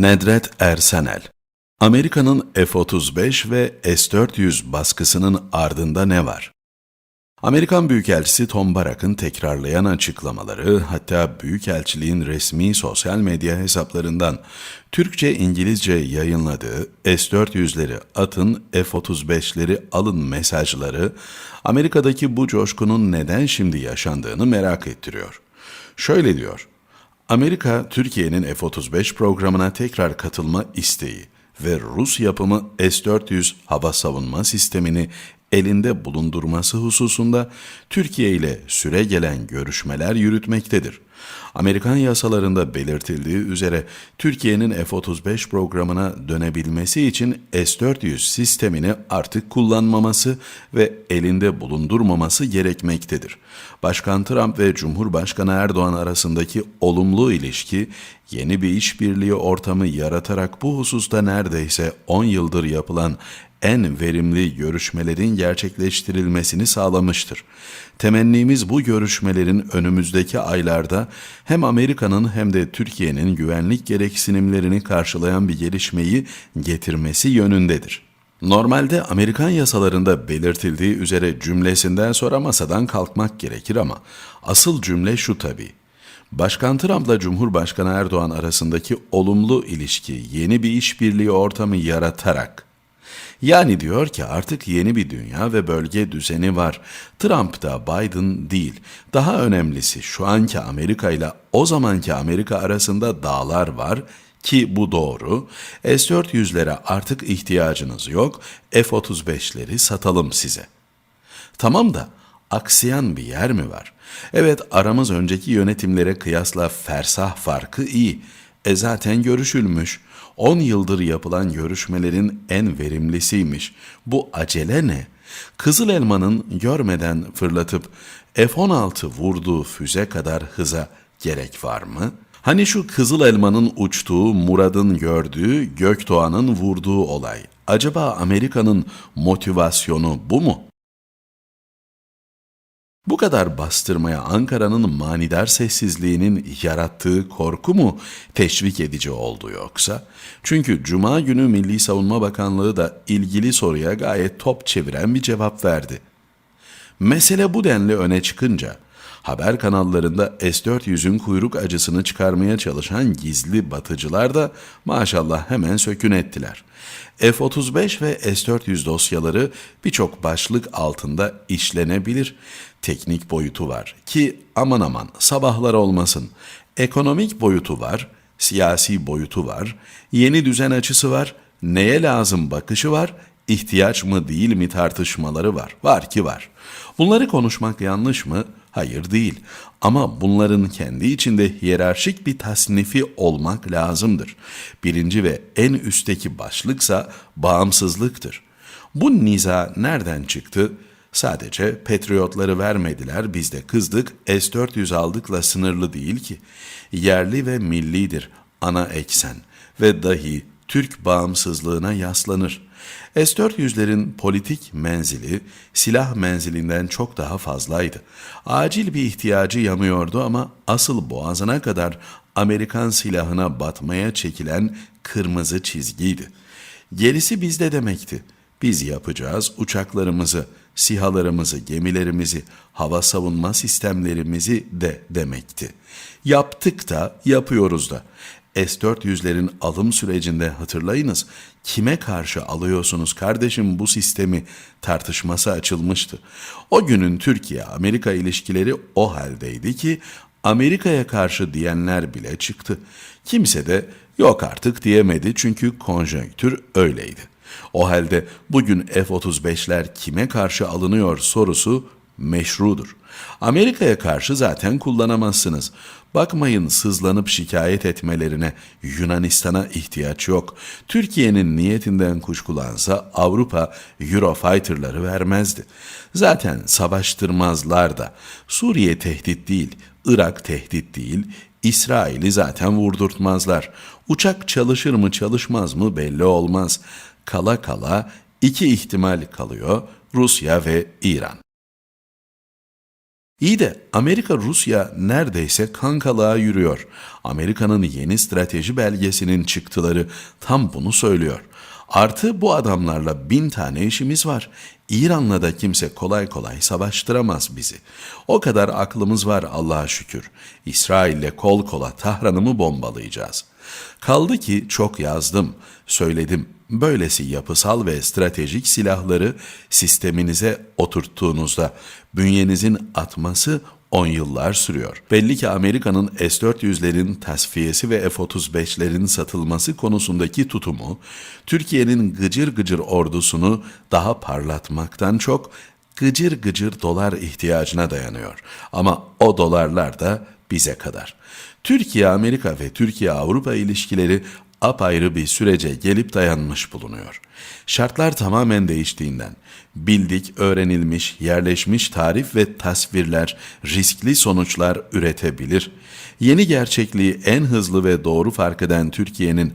Nedret Ersenel Amerika'nın F-35 ve S-400 baskısının ardında ne var? Amerikan Büyükelçisi Tom Barak'ın tekrarlayan açıklamaları, hatta Büyükelçiliğin resmi sosyal medya hesaplarından Türkçe İngilizce yayınladığı S-400'leri atın, F-35'leri alın mesajları, Amerika'daki bu coşkunun neden şimdi yaşandığını merak ettiriyor. Şöyle diyor, Amerika, Türkiye'nin F-35 programına tekrar katılma isteği ve Rus yapımı S-400 hava savunma sistemini elinde bulundurması hususunda Türkiye ile süre gelen görüşmeler yürütmektedir. Amerikan yasalarında belirtildiği üzere Türkiye'nin F-35 programına dönebilmesi için S-400 sistemini artık kullanmaması ve elinde bulundurmaması gerekmektedir. Başkan Trump ve Cumhurbaşkanı Erdoğan arasındaki olumlu ilişki yeni bir işbirliği ortamı yaratarak bu hususta neredeyse 10 yıldır yapılan en verimli görüşmelerin gerçekleştirilmesini sağlamıştır. Temennimiz bu görüşmelerin önümüzdeki aylarda hem Amerika'nın hem de Türkiye'nin güvenlik gereksinimlerini karşılayan bir gelişmeyi getirmesi yönündedir. Normalde Amerikan yasalarında belirtildiği üzere cümlesinden sonra masadan kalkmak gerekir ama asıl cümle şu tabii. Başkan Trump'la Cumhurbaşkanı Erdoğan arasındaki olumlu ilişki yeni bir işbirliği ortamı yaratarak yani diyor ki artık yeni bir dünya ve bölge düzeni var. Trump da Biden değil. Daha önemlisi şu anki Amerika ile o zamanki Amerika arasında dağlar var ki bu doğru. S-400'lere artık ihtiyacınız yok. F-35'leri satalım size. Tamam da aksayan bir yer mi var? Evet aramız önceki yönetimlere kıyasla fersah farkı iyi. E zaten görüşülmüş. 10 yıldır yapılan görüşmelerin en verimlisiymiş. Bu acele ne? Kızıl elmanın görmeden fırlatıp F-16 vurduğu füze kadar hıza gerek var mı? Hani şu kızıl elmanın uçtuğu, Murad'ın gördüğü, Gökdoğan'ın vurduğu olay. Acaba Amerika'nın motivasyonu bu mu? Bu kadar bastırmaya Ankara'nın manidar sessizliğinin yarattığı korku mu teşvik edici oldu yoksa? Çünkü Cuma günü Milli Savunma Bakanlığı da ilgili soruya gayet top çeviren bir cevap verdi. Mesele bu denli öne çıkınca haber kanallarında S-400'ün kuyruk acısını çıkarmaya çalışan gizli batıcılar da maşallah hemen sökün ettiler. F-35 ve S-400 dosyaları birçok başlık altında işlenebilir. Teknik boyutu var ki aman aman sabahlar olmasın. Ekonomik boyutu var, siyasi boyutu var, yeni düzen açısı var, neye lazım bakışı var, ihtiyaç mı değil mi tartışmaları var. Var ki var. Bunları konuşmak yanlış mı? Hayır değil. Ama bunların kendi içinde hiyerarşik bir tasnifi olmak lazımdır. Birinci ve en üstteki başlıksa bağımsızlıktır. Bu niza nereden çıktı? Sadece Patriotları vermediler, biz de kızdık, S-400 aldıkla sınırlı değil ki. Yerli ve millidir, ana eksen ve dahi Türk bağımsızlığına yaslanır. S-400'lerin politik menzili silah menzilinden çok daha fazlaydı. Acil bir ihtiyacı yanıyordu ama asıl boğazına kadar Amerikan silahına batmaya çekilen kırmızı çizgiydi. Gerisi bizde demekti. Biz yapacağız uçaklarımızı, sihalarımızı, gemilerimizi, hava savunma sistemlerimizi de demekti. Yaptık da yapıyoruz da. S-400'lerin alım sürecinde hatırlayınız kime karşı alıyorsunuz kardeşim bu sistemi tartışması açılmıştı. O günün Türkiye-Amerika ilişkileri o haldeydi ki Amerika'ya karşı diyenler bile çıktı. Kimse de yok artık diyemedi çünkü konjonktür öyleydi. O halde bugün F-35'ler kime karşı alınıyor sorusu meşrudur. Amerika'ya karşı zaten kullanamazsınız. Bakmayın sızlanıp şikayet etmelerine Yunanistan'a ihtiyaç yok. Türkiye'nin niyetinden kuşkulansa Avrupa Eurofighter'ları vermezdi. Zaten savaştırmazlar da. Suriye tehdit değil, Irak tehdit değil, İsrail'i zaten vurdurtmazlar. Uçak çalışır mı çalışmaz mı belli olmaz. Kala kala iki ihtimal kalıyor Rusya ve İran. İyi de Amerika Rusya neredeyse kankalığa yürüyor. Amerika'nın yeni strateji belgesinin çıktıları tam bunu söylüyor. Artı bu adamlarla bin tane işimiz var. İran'la da kimse kolay kolay savaştıramaz bizi. O kadar aklımız var Allah'a şükür. İsrail'le kol kola Tahran'ı mı bombalayacağız? Kaldı ki çok yazdım, söyledim. Böylesi yapısal ve stratejik silahları sisteminize oturttuğunuzda bünyenizin atması 10 yıllar sürüyor. Belli ki Amerika'nın S-400'lerin tasfiyesi ve F-35'lerin satılması konusundaki tutumu, Türkiye'nin gıcır gıcır ordusunu daha parlatmaktan çok gıcır gıcır dolar ihtiyacına dayanıyor. Ama o dolarlar da bize kadar. Türkiye-Amerika ve Türkiye-Avrupa ilişkileri apayrı bir sürece gelip dayanmış bulunuyor. Şartlar tamamen değiştiğinden bildik, öğrenilmiş, yerleşmiş tarif ve tasvirler riskli sonuçlar üretebilir. Yeni gerçekliği en hızlı ve doğru fark eden Türkiye'nin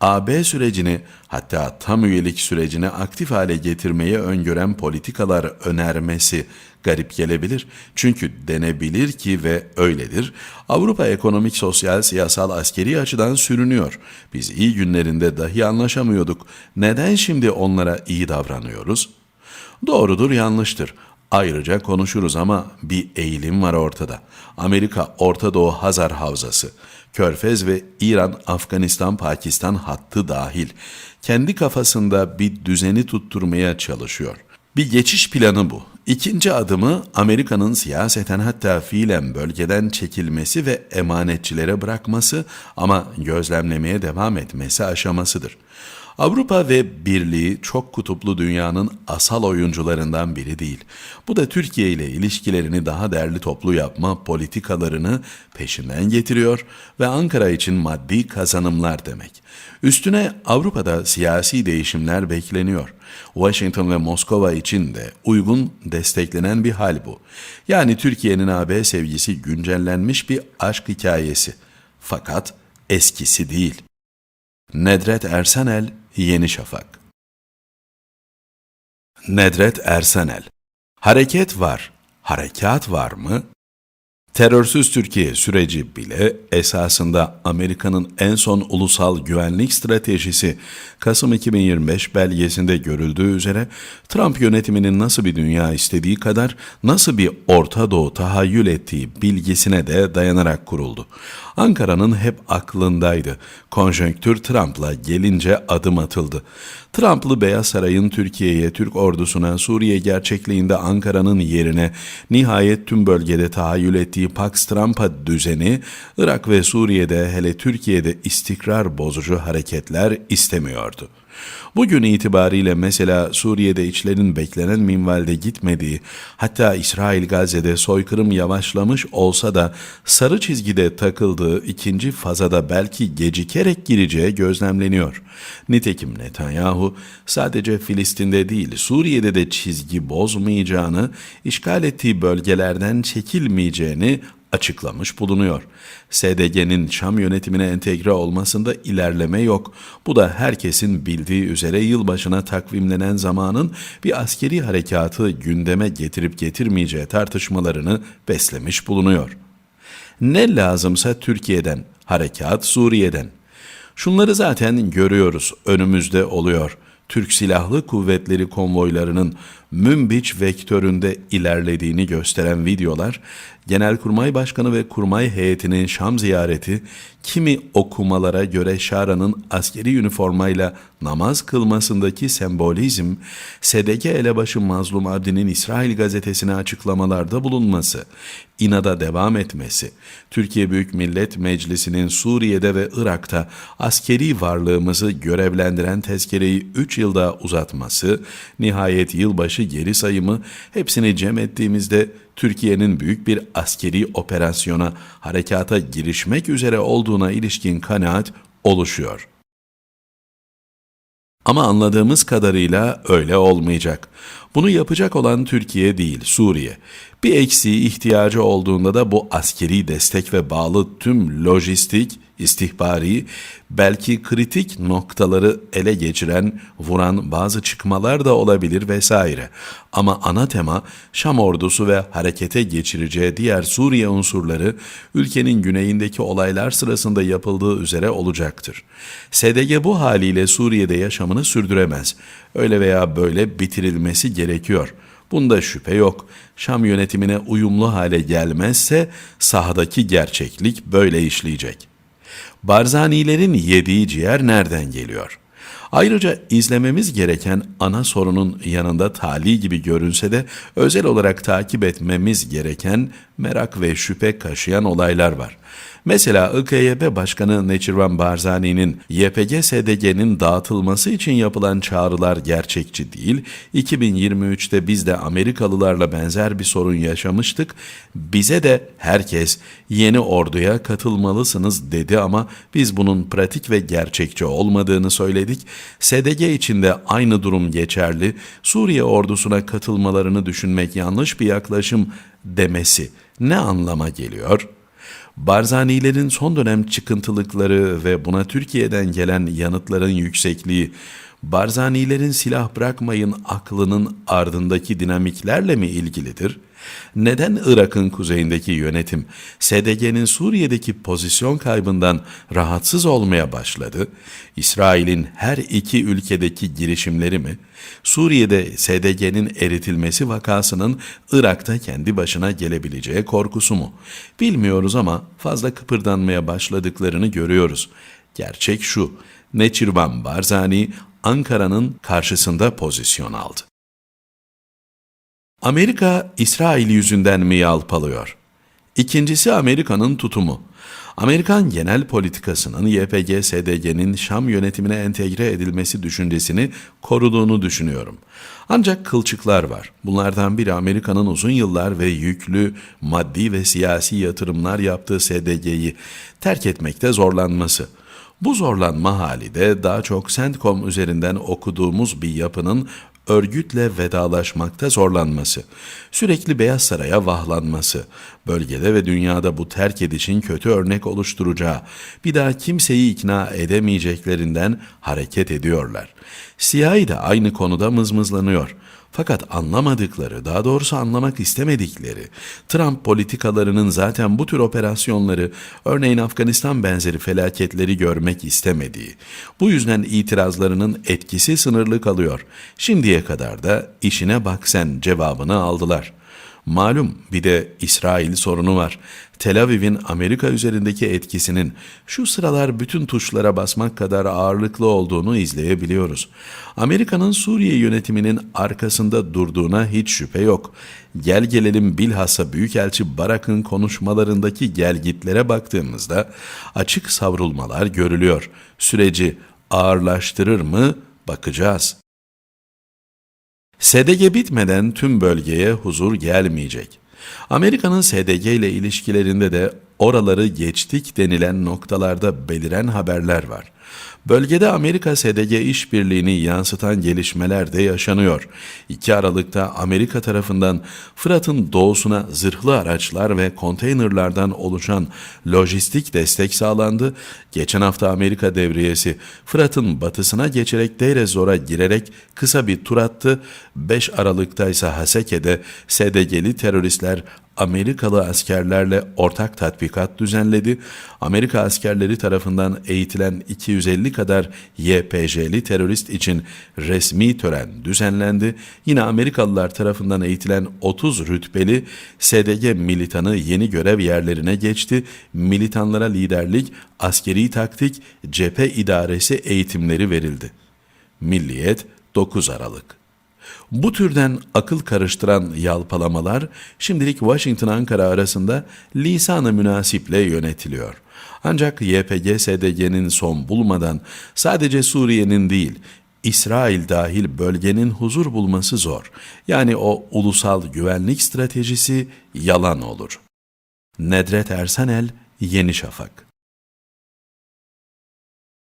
AB sürecini hatta tam üyelik sürecini aktif hale getirmeyi öngören politikalar önermesi garip gelebilir. Çünkü denebilir ki ve öyledir. Avrupa ekonomik, sosyal, siyasal, askeri açıdan sürünüyor. Biz iyi günlerinde dahi anlaşamıyorduk. Neden şimdi onlara iyi davranıyoruz? Doğrudur, yanlıştır. Ayrıca konuşuruz ama bir eğilim var ortada. Amerika Orta Doğu Hazar Havzası, Körfez ve İran, Afganistan, Pakistan hattı dahil kendi kafasında bir düzeni tutturmaya çalışıyor. Bir geçiş planı bu. İkinci adımı Amerika'nın siyaseten hatta fiilen bölgeden çekilmesi ve emanetçilere bırakması ama gözlemlemeye devam etmesi aşamasıdır. Avrupa ve Birliği çok kutuplu dünyanın asal oyuncularından biri değil. Bu da Türkiye ile ilişkilerini daha değerli toplu yapma politikalarını peşinden getiriyor ve Ankara için maddi kazanımlar demek. Üstüne Avrupa'da siyasi değişimler bekleniyor. Washington ve Moskova için de uygun desteklenen bir hal bu. Yani Türkiye'nin AB sevgisi güncellenmiş bir aşk hikayesi. Fakat eskisi değil. Nedret Ersenel, Yeni Şafak Nedret Ersenel Hareket var, harekat var mı? Terörsüz Türkiye süreci bile esasında Amerika'nın en son ulusal güvenlik stratejisi Kasım 2025 belgesinde görüldüğü üzere Trump yönetiminin nasıl bir dünya istediği kadar nasıl bir Orta Doğu tahayyül ettiği bilgisine de dayanarak kuruldu. Ankara'nın hep aklındaydı. Konjonktür Trump'la gelince adım atıldı. Trump'lı Beyaz Saray'ın Türkiye'ye, Türk ordusuna, Suriye gerçekliğinde Ankara'nın yerine nihayet tüm bölgede tahayyül ettiği Pax Trump'a düzeni, Irak ve Suriye'de hele Türkiye'de istikrar bozucu hareketler istemiyordu. Bugün itibariyle mesela Suriye'de içlerin beklenen minvalde gitmediği, hatta İsrail Gazze'de soykırım yavaşlamış olsa da sarı çizgide takıldığı ikinci fazada belki gecikerek gireceği gözlemleniyor. Nitekim Netanyahu sadece Filistin'de değil Suriye'de de çizgi bozmayacağını, işgal ettiği bölgelerden çekilmeyeceğini açıklamış bulunuyor. SDG'nin Şam yönetimine entegre olmasında ilerleme yok. Bu da herkesin bildiği üzere yılbaşına takvimlenen zamanın bir askeri harekatı gündeme getirip getirmeyeceği tartışmalarını beslemiş bulunuyor. Ne lazımsa Türkiye'den, harekat Suriye'den. Şunları zaten görüyoruz, önümüzde oluyor. Türk Silahlı Kuvvetleri konvoylarının Münbiç vektöründe ilerlediğini gösteren videolar, Genelkurmay Başkanı ve kurmay heyetinin Şam ziyareti, kimi okumalara göre Şara'nın askeri üniformayla namaz kılmasındaki sembolizm, SDG elebaşı Mazlum Abdi'nin İsrail gazetesine açıklamalarda bulunması, inada devam etmesi, Türkiye Büyük Millet Meclisi'nin Suriye'de ve Irak'ta askeri varlığımızı görevlendiren tezkereyi 3 yılda uzatması, nihayet yılbaşı geri sayımı hepsini cem ettiğimizde Türkiye'nin büyük bir askeri operasyona, harekata girişmek üzere olduğuna ilişkin kanaat oluşuyor. Ama anladığımız kadarıyla öyle olmayacak. Bunu yapacak olan Türkiye değil, Suriye. Bir eksiği ihtiyacı olduğunda da bu askeri destek ve bağlı tüm lojistik istihbari, belki kritik noktaları ele geçiren, vuran bazı çıkmalar da olabilir vesaire. Ama ana tema Şam ordusu ve harekete geçireceği diğer Suriye unsurları ülkenin güneyindeki olaylar sırasında yapıldığı üzere olacaktır. SDG bu haliyle Suriye'de yaşamını sürdüremez. Öyle veya böyle bitirilmesi gerekiyor.'' Bunda şüphe yok. Şam yönetimine uyumlu hale gelmezse sahadaki gerçeklik böyle işleyecek. Barzanilerin yediği ciğer nereden geliyor? Ayrıca izlememiz gereken ana sorunun yanında tali gibi görünse de özel olarak takip etmemiz gereken merak ve şüphe kaşıyan olaylar var. Mesela İKYB Başkanı Neçirvan Barzani'nin YPG-SDG'nin dağıtılması için yapılan çağrılar gerçekçi değil. 2023'te biz de Amerikalılarla benzer bir sorun yaşamıştık. Bize de herkes yeni orduya katılmalısınız dedi ama biz bunun pratik ve gerçekçi olmadığını söyledik. SDG için de aynı durum geçerli. Suriye ordusuna katılmalarını düşünmek yanlış bir yaklaşım demesi ne anlama geliyor?'' Barzanilerin son dönem çıkıntılıkları ve buna Türkiye'den gelen yanıtların yüksekliği, Barzanilerin silah bırakmayın aklının ardındaki dinamiklerle mi ilgilidir? Neden Irak'ın kuzeyindeki yönetim SDG'nin Suriye'deki pozisyon kaybından rahatsız olmaya başladı? İsrail'in her iki ülkedeki girişimleri mi? Suriye'de SDG'nin eritilmesi vakasının Irak'ta kendi başına gelebileceği korkusu mu? Bilmiyoruz ama fazla kıpırdanmaya başladıklarını görüyoruz. Gerçek şu, Neçirvan Barzani Ankara'nın karşısında pozisyon aldı. Amerika, İsrail yüzünden mi yalpalıyor? İkincisi Amerika'nın tutumu. Amerikan genel politikasının YPG-SDG'nin Şam yönetimine entegre edilmesi düşüncesini koruduğunu düşünüyorum. Ancak kılçıklar var. Bunlardan biri Amerika'nın uzun yıllar ve yüklü maddi ve siyasi yatırımlar yaptığı SDG'yi terk etmekte zorlanması. Bu zorlanma hali de daha çok CENTCOM üzerinden okuduğumuz bir yapının örgütle vedalaşmakta zorlanması, sürekli Beyaz Saray'a vahlanması, bölgede ve dünyada bu terk edişin kötü örnek oluşturacağı, bir daha kimseyi ikna edemeyeceklerinden hareket ediyorlar. Siyahi de aynı konuda mızmızlanıyor. Fakat anlamadıkları, daha doğrusu anlamak istemedikleri, Trump politikalarının zaten bu tür operasyonları, örneğin Afganistan benzeri felaketleri görmek istemediği, bu yüzden itirazlarının etkisi sınırlı kalıyor. Şimdiye kadar da işine bak sen cevabını aldılar.'' Malum bir de İsrail sorunu var. Tel Aviv'in Amerika üzerindeki etkisinin şu sıralar bütün tuşlara basmak kadar ağırlıklı olduğunu izleyebiliyoruz. Amerika'nın Suriye yönetiminin arkasında durduğuna hiç şüphe yok. Gel gelelim bilhassa Büyükelçi Barak'ın konuşmalarındaki gelgitlere baktığımızda açık savrulmalar görülüyor. Süreci ağırlaştırır mı bakacağız. SDG bitmeden tüm bölgeye huzur gelmeyecek. Amerika'nın SDG ile ilişkilerinde de oraları geçtik denilen noktalarda beliren haberler var. Bölgede Amerika-SDG işbirliğini yansıtan gelişmeler de yaşanıyor. 2 Aralık'ta Amerika tarafından Fırat'ın doğusuna zırhlı araçlar ve konteynerlardan oluşan lojistik destek sağlandı. Geçen hafta Amerika devriyesi Fırat'ın batısına geçerek Deir Zor'a girerek kısa bir tur attı. 5 Aralık'ta ise Haseke'de SDG'li teröristler Amerikalı askerlerle ortak tatbikat düzenledi. Amerika askerleri tarafından eğitilen 250 kadar YPJ'li terörist için resmi tören düzenlendi. Yine Amerikalılar tarafından eğitilen 30 rütbeli SDG militanı yeni görev yerlerine geçti. Militanlara liderlik, askeri taktik, cephe idaresi eğitimleri verildi. Milliyet 9 Aralık bu türden akıl karıştıran yalpalamalar şimdilik Washington-Ankara arasında lisanı münasiple yönetiliyor. Ancak YPG-SDG'nin son bulmadan sadece Suriye'nin değil, İsrail dahil bölgenin huzur bulması zor. Yani o ulusal güvenlik stratejisi yalan olur. Nedret Ersanel, Yeni Şafak